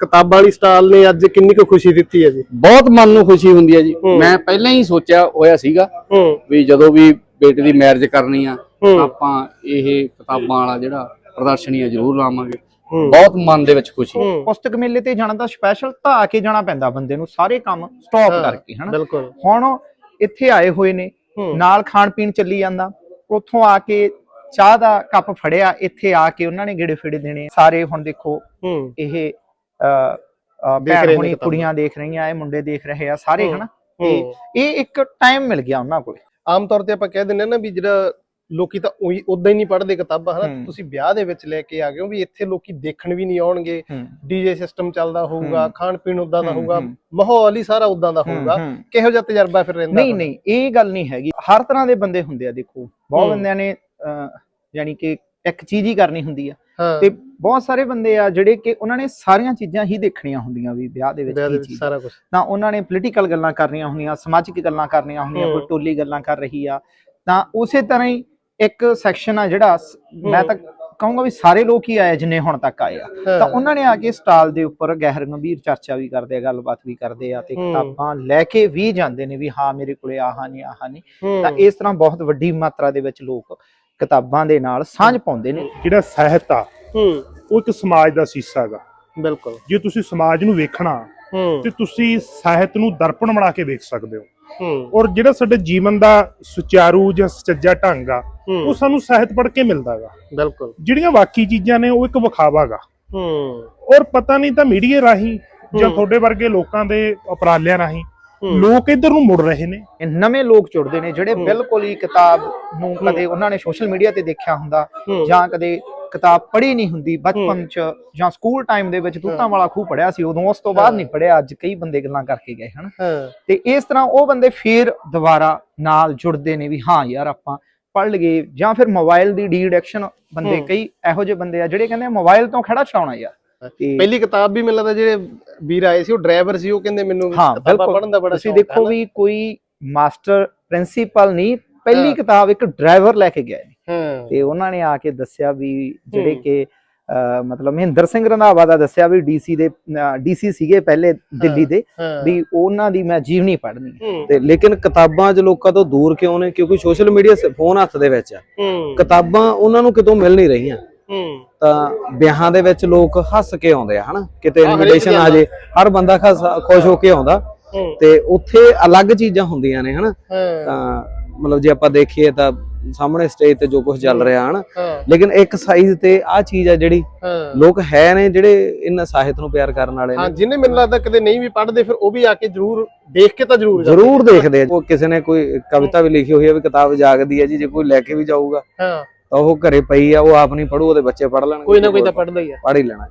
ਕਿਤਾਬਾਂ ਵਾਲੀ ਸਟਾਲ ਨੇ ਅੱਜ ਕਿੰਨੀ ਕੁ ਖੁਸ਼ੀ ਦਿੱਤੀ ਹੈ ਜੀ? ਬਹੁਤ ਮਨ ਨੂੰ ਖੁਸ਼ੀ ਹੁੰਦੀ ਹੈ ਜੀ। ਮੈਂ ਪਹਿਲਾਂ ਹੀ ਸੋਚਿਆ ਹੋਇਆ ਸੀਗਾ ਵੀ ਜਦੋਂ ਵੀ ਬੇਟੇ ਦੀ ਮੈਰਿਜ ਕਰਨੀ ਆ। ਆਪਾਂ ਇਹ ਕਿਤਾਬਾਂ ਵਾਲਾ ਜਿਹੜਾ ਪ੍ਰਦਰਸ਼ਨੀ ਆ ਜ਼ਰੂਰ ਲਾਵਾਂਗੇ। ਬਹੁਤ ਮਨ ਦੇ ਵਿੱਚ ਖੁਸ਼ੀ। ਪੁਸਤਕ ਮੇਲੇ ਤੇ ਜਾਣਾ ਤਾਂ ਸਪੈਸ਼ਲ ਧਾ ਕੇ ਜਾਣਾ ਪੈਂਦਾ ਬੰਦੇ ਨੂੰ ਸਾਰੇ ਕੰਮ ਸਟਾਪ ਕਰਕੇ ਹਨਾ? ਬਿਲਕੁਲ। ਹੁਣ ਇੱਥੇ ਆਏ ਹੋਏ ਨੇ ਨਾਲ ਖਾਣ ਪੀਣ ਚੱਲੀ ਜਾਂਦਾ। ਉੱਥੋਂ ਆ ਕੇ ਚਾਹ ਦਾ ਕੱਪ ਫੜਿਆ ਇੱਥੇ ਆ ਕੇ ਉਹਨਾਂ ਨੇ ਗੇੜੇ ਫੇੜੇ ਦੇਣੇ ਸਾਰੇ ਹੁਣ ਦੇਖੋ ਇਹ ਦੇਖ ਰਹੇ ਨੇ। ਕੁੜੀਆਂ ਦੇਖ ਰਹੀਆਂ ਇਹ ਮੁੰਡੇ ਦੇਖ ਰਹੇ ਆ ਸਾਰੇ। ਹਨਾ ਤੇ ਇਹ ਇੱਕ ਟਾਈਮ ਮਿਲ ਗਿਆ ਉਹਨਾਂ ਕੋਲ ਆਮ ਤੌਰ ਤੇ ਆਪਾਂ ਕਹਿ ਦਿੰਦੇ ਨਾ ਵੀ ਜਿਹੜਾ ਲੋਕੀ ਤਾਂ ਉਹੀ ਉਦਾਂ ਹੀ ਨਹੀਂ ਪੜ੍ਹਦੇ ਕਿਤਾਬਾਂ ਹਨਾ। ਤੁਸੀਂ ਵਿਆਹ ਦੇ ਵਿੱਚ ਲੈ ਕੇ ਆ ਗਏ ਹੋ ਵੀ ਇੱਥੇ ਲੋਕੀ ਦੇਖਣ ਵੀ ਨਹੀਂ ਆਉਣਗੇ ਡੀਜੇ ਸਿਸਟਮ ਚੱਲਦਾ ਹੋਊਗਾ। ਖਾਣ ਪੀਣ ਉਦਾਂ ਦਾ ਹੋਊਗਾ। ਮਾਹੌਲ ਹੀ ਸਾਰਾ ਉਦਾਂ ਦਾ ਹੋਊਗਾ। ਕਿਹੋ ਜਿਹਾ ਤਜਰਬਾ ਫਿਰ ਰਹਿੰਦਾ ਨਹੀਂ ਨਹੀਂ ਇਹ ਗੱਲ ਨਹੀਂ ਹੈਗੀ ਹਰ ਤਰ੍ਹਾਂ ਦੇ ਬੰਦੇ ਹੁੰਦੇ ਆ ਦੇਖੋ ਬਹੁਤ। ਬੰਦਿਆਂ ਨੇ ਯਾਨੀ ਕਿ ਇੱਕ ਚੀਜ਼ ਹੀ ਕਰਨੀ ਹੁੰਦੀ ਆ ਤੇ ਬਹੁਤ ਸਾਰੇ ਬੰਦੇ ਆ ਜਿਹੜੇ ਕਿ ਉਹਨਾਂ ਨੇ ਸਾਰੀਆਂ ਚੀਜ਼ਾਂ ਹੀ ਦੇਖਣੀਆਂ ਹੁੰਦੀਆਂ ਵੀ ਵਿਆਹ ਦੇ ਵਿੱਚ ਕੀ ਚੀਜ਼। ਸਾਰਾ ਕੁਝ ਤਾਂ ਉਹਨਾਂ ਨੇ ਪੋਲੀਟੀਕਲ ਗੱਲਾਂ ਕਰਨੀਆਂ ਹੁੰਦੀਆਂ ਸਮਾਜਿਕ ਗੱਲਾਂ ਕਰਨੀਆਂ ਹੁੰਦੀਆਂ। ਕੋਈ ਟੋਲੀ ਗੱਲਾਂ ਕਰ ਰਹੀ ਆ। ਤਾਂ ਉਸੇ ਤਰ੍ਹਾਂ ਹੀ ਇੱਕ ਸੈਕਸ਼ਨ ਆ ਜਿਹੜਾ ਮੈਂ ਤਾਂ ਕਹੂੰਗਾ ਵੀ ਸਾਰੇ ਲੋਕ ਹੀ ਆਏ ਜਿੰਨੇ ਹੁਣ ਤੱਕ ਆਏ ਆ। ਤਾਂ ਉਹਨਾਂ ਨੇ ਆ ਕੇ ਸਟਾਲ ਦੇ ਉੱਪਰ ਗਹਿਰ ਗੰਭੀਰ ਚਰਚਾ ਵੀ ਕਰਦੇ ਆ ਗੱਲਬਾਤ ਵੀ ਕਰਦੇ ਆ ਤੇ। ਕਿਤਾਬਾਂ ਲੈ ਕੇ ਵੀ ਜਾਂਦੇ ਨੇ ਵੀ ਹਾਂ ਮੇਰੇ ਕੋਲੇ ਆਹ ਨਹੀਂ ਆਹ ਨਹੀਂ ਤਾਂ ਇਸ ਤਰ੍ਹਾਂ ਬਹੁਤ ਵੱਡੀ ਮਾਤਰਾ ਦੇ ਵਿੱਚ ਲੋਕ ਕਿਤਾਬਾਂ ਦੇ ਨਾਲ ਸਾਂਝ ਪਾਉਂਦੇ ਨੇ। ਜਿਹੜਾ ਸਾਹਿਤ ਆ ਹੂੰ। ਉਹ ਇੱਕ ਸਮਾਜ ਦਾ ਸੀਸਾ ਹੈਗਾ। ਬਿਲਕੁਲ। ਜੇ ਤੁਸੀਂ ਸਮਾਜ ਨੂੰ ਵੇਖਣਾ ਹੂੰ। ਤੇ ਤੁਸੀਂ ਸਾਹਿਤ ਨੂੰ ਦਰਪਣ ਬਣਾ ਕੇ ਵੇਖ ਸਕਦੇ ਹੋ। ਹੂੰ। ਔਰ ਜਿਹੜਾ ਸਾਡੇ ਜੀਵਨ ਦਾ ਸੁਚਾਰੂ ਜਾਂ ਸੁਚੱਜਾ ਢੰਗ ਆ ਉਹ ਸਾਨੂੰ ਸਾਹਿਤ ਪੜ੍ਹ ਕੇ ਮਿਲਦਾ ਹੈਗਾ। ਬਿਲਕੁਲ। ਜਿਹੜੀਆਂ ਬਾਕੀ ਚੀਜ਼ਾਂ ਨੇ ਉਹ ਇੱਕ ਵਿਖਾਵਾ ਗਾ ਹੂੰ। ਔਰ ਪਤਾ ਨਹੀਂ ਤਾਂ ਮੀਡੀਆ ਰਾਹੀਂ ਜਾਂ। ਤੁਹਾਡੇ ਵਰਗੇ ਲੋਕਾਂ ਦੇ ਉਪਰਾਲਿਆਂ ਰਾਹੀਂ। ਲੋਕ ਇੱਧਰ ਨੂੰ ਮੁੜ ਰਹੇ ਨੇ। ਇਹ ਨਵੇਂ ਲੋਕ ਜੁੜਦੇ ਨੇ ਜਿਹੜੇ। ਬਿਲਕੁਲ ਹੀ ਕਿਤਾਬ ਨੂੰ ਕਦੇ ਉਹਨਾਂ ਨੇ ਸੋਸ਼ਲ ਮੀਡੀਆ ਤੇ ਦੇਖਿਆ ਹੁੰਦਾ ਜਾਂ ਕਦੇ ਕਿਤਾਬ ਪੜ੍ਹੀ ਨਹੀਂ ਹੁੰਦੀ ਬਚਪਨ ਚ ਜਾਂ ਸਕੂਲ ਟਾਈਮ ਦੇ ਵਿੱਚ ਤੂਤਾਂ ਵਾਲਾ ਖੂਹ ਪੜਿਆ ਸੀ ਉਦੋਂ ਉਸ ਤੋਂ ਬਾਅਦ। ਨਹੀਂ ਪੜਿਆ ਅੱਜ ਕਈ ਬੰਦੇ ਗੱਲਾਂ ਕਰਕੇ ਗਏ ਹਨ। ਤੇ ਇਸ ਤਰ੍ਹਾਂ ਉਹ ਬੰਦੇ ਫੇਰ ਦੁਬਾਰਾ ਨਾਲ ਜੁੜਦੇ ਨੇ ਵੀ ਹਾਂ ਯਾਰ ਆਪਾਂ ਪੜ੍ਹ ਲਈਏ ਜਾਂ ਫਿਰ ਮੋਬਾਈਲ ਦੀ ਡੀ ਐਡਿਕਸ਼ਨ ਬੰਦੇ। ਕਈ ਇਹੋ ਜਿਹੇ ਬੰਦੇ ਆ ਜਿਹੜੇ ਕਹਿੰਦੇ ਮੋਬਾਈਲ ਤੋਂ ਖੜਾ ਛਡਾਉਣਾ ਯਾਰ। ਪਹਿਲੀ ਕਿਤਾਬ ਵੀ ਮੈਨੂੰ ਲੱਗਦਾ ਜਿਹੜੇ ਵੀਰ ਆਏ ਸੀ ਉਹ ਡਰਾਈਵਰ ਸੀ ਉਹ ਕਹਿੰਦੇ ਮੈਨੂੰ ਕਿਤਾਬਾਂ। ਪੜ੍ਹਨ ਦਾ ਬੜਾ ਤੁਸੀਂ ਦੇਖੋ। ਵੀ ਕੋਈ ਮਾਸਟਰ ਪ੍ਰਿੰਸੀਪਲ ਨਹੀਂ ਪਹਿਲੀ। ਕਿਤਾਬ ਇੱਕ ਡਰਾਈਵਰ ਲੈ ਕੇ ਗਿਆ ਤੇ ਉਹਨਾਂ ਨੇ ਆ ਕੇ ਦੱਸਿਆ ਵੀ ਜਿਹੜੇ। ਕਿ ਮਤਲਬ ਮਹਿੰਦਰ ਸਿੰਘ ਰੰਧਾਵਾ ਦਾ ਦੱਸਿਆ ਵੀ ਡੀਸੀ ਦੇ ਡੀਸੀ ਸੀਗੇ ਪਹਿਲੇ ਦਿੱਲੀ ਦੇ ਵੀ ਉਹਨਾਂ ਦੀ ਮੈਂ ਜੀਵਨੀ ਪੜ੍ਹਨੀ ਤੇ ਲੇਕਿਨ ਕਿਤਾਬਾਂ 'ਚ ਲੋਕਾਂ ਤੋਂ ਦੂਰ ਕਿਉਂ ਨੇ? ਕਿਉਂਕਿ ਸੋਸ਼ਲ ਮੀਡੀਆ ਫੋਨ ਹੱਥ ਦੇ ਵਿੱਚ ਆ। ਕਿਤਾਬਾਂ ਉਹਨਾਂ ਨੂੰ ਕਿਤੋਂ ਮਿਲ ਨਹੀਂ ਰਹੀਆਂ। ਤਾਂ ਵਿਆਹਾਂ ਦੇ ਵਿੱਚ ਲੋਕ ਹੱਸ ਕੇ ਆਉਂਦੇ ਆ ਹਨਾ? ਕਿਤੇ ਇਨਵੀਟੇਸ਼ਨ ਆ। ਜੇ ਹਰ ਬੰਦਾ ਖਸ- ਹੋ ਕੇ ਆਉਂਦਾ। ਤੇ ਉੱਥੇ ਅਲੱਗ ਚੀਜ਼ਾਂ ਹੁੰਦੀਆਂ ਨੇ ਹਨਾ? ਤਾਂ ਮਤਲਬ ਜੇ ਆਪਾਂ ਦੇਖੀਏ ਤਾਂ ਸਾਹਮਣੇ ਸਟੇਜ ਤੇ ਜੋ ਕੁਝ ਚੱਲ ਰਿਹਾ ਹਨਾ? ਲੇਕਿਨ ਇੱਕ ਸਾਈਜ਼ ਤੇ ਆ ਚੀਜ਼ ਆ ਜਿਹੜੀ ਲੋਕ ਹੈ ਨੇ ਜਿਹੜੇ ਇਹਨਾਂ ਸਾਹਿਤ ਨੂੰ ਪਿਆਰ ਕਰਨ ਵਾਲੇ ਹਾਂ ਨੇ। ਜਿਹਨੇ ਮੈਨੂੰ ਲੱਗਦਾ ਕਦੇ ਨਹੀਂ ਵੀ ਪੜ੍ਹਦੇ ਫਿਰ ਉਹ ਵੀ ਆ ਕੇ ਜ਼ਰੂਰ ਦੇਖ ਕੇ ਤਾਂ ਜ਼ਰੂਰ। ਜ਼ਰੂਰ ਦੇਖਦੇ ਆ। ਉਹ ਕਿਸੇ ਨੇ ਕੋਈ ਕਵਿਤਾ ਵੀ ਲਿਖੀ ਹੋਈ ਹੈ ਵੀ ਕਿਤਾਬ ਜਾਗਦੀ ਹੈ ਜੀ ਜੇ ਕੋਈ ਲੈ ਕੇ ਵੀ ਜਾਊਗਾ। ਹਾਂ। ਤਾਂ ਉਹ ਘਰੇ ਪਈ ਆ ਉਹ ਆਪ ਨਹੀਂ ਪੜੂ ਉਹਦੇ ਬੱਚੇ ਪੜ ਲੈਣਗੇ। ਕੋਈ ਨਾ ਕੋਈ ਤਾਂ ਪੜ੍ਹਦਾ ਹੀ ਆ। ਪੜ ਹੀ ਲੈਣਾ।